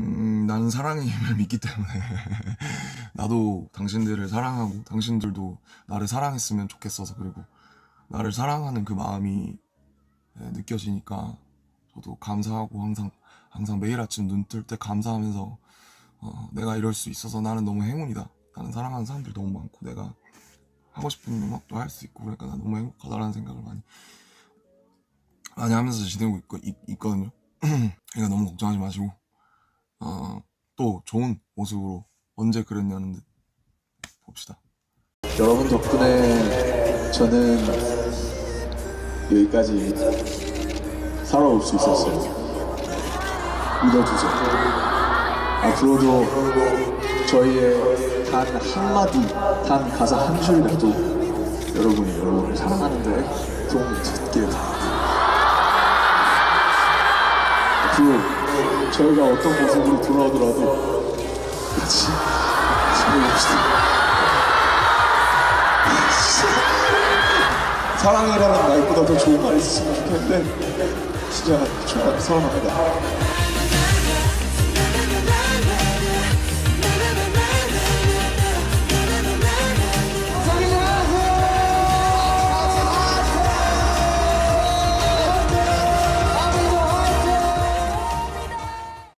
음, 나는 사랑의 힘을 믿기 때문에 나도 당신들을 사랑하고 당신들도 나를 사랑했으면 좋겠어서 그리고 나를 사랑하는 그 마음이 네, 느껴지니까 저도 감사하고 항상 항상 매일 아침 눈 뜰 때 감사하면서 어, 내가 이럴 수 있어서 나는 너무 행운이다. 나는 사랑하는 사람들이 너무 많고 내가 하고 싶은 음악도 할 수 있고 그러니까 나 너무 행복하다라는 생각을 많이 많이 하면서 지내고 있, 있, 있거든요. 그러니까 너무 걱정하지 마시고 어, 또 좋은 모습으로 언제 그랬냐는 듯 봅시다. 여러분 덕분에 저는 여기까지 살아올 수 있었어요. 믿어주세요. 앞으로도 저희의 단 한마디, 단 가사 한 줄이라도 여러분이 여러분을 사랑하는데 도움이 될게요. 앞으로 저희가 어떤 모습으로 돌아오더라도 같이 지내봅시다. 사랑이라는 말보다 더 좋은 말 있으면 좋겠는데 진짜 사랑합니다.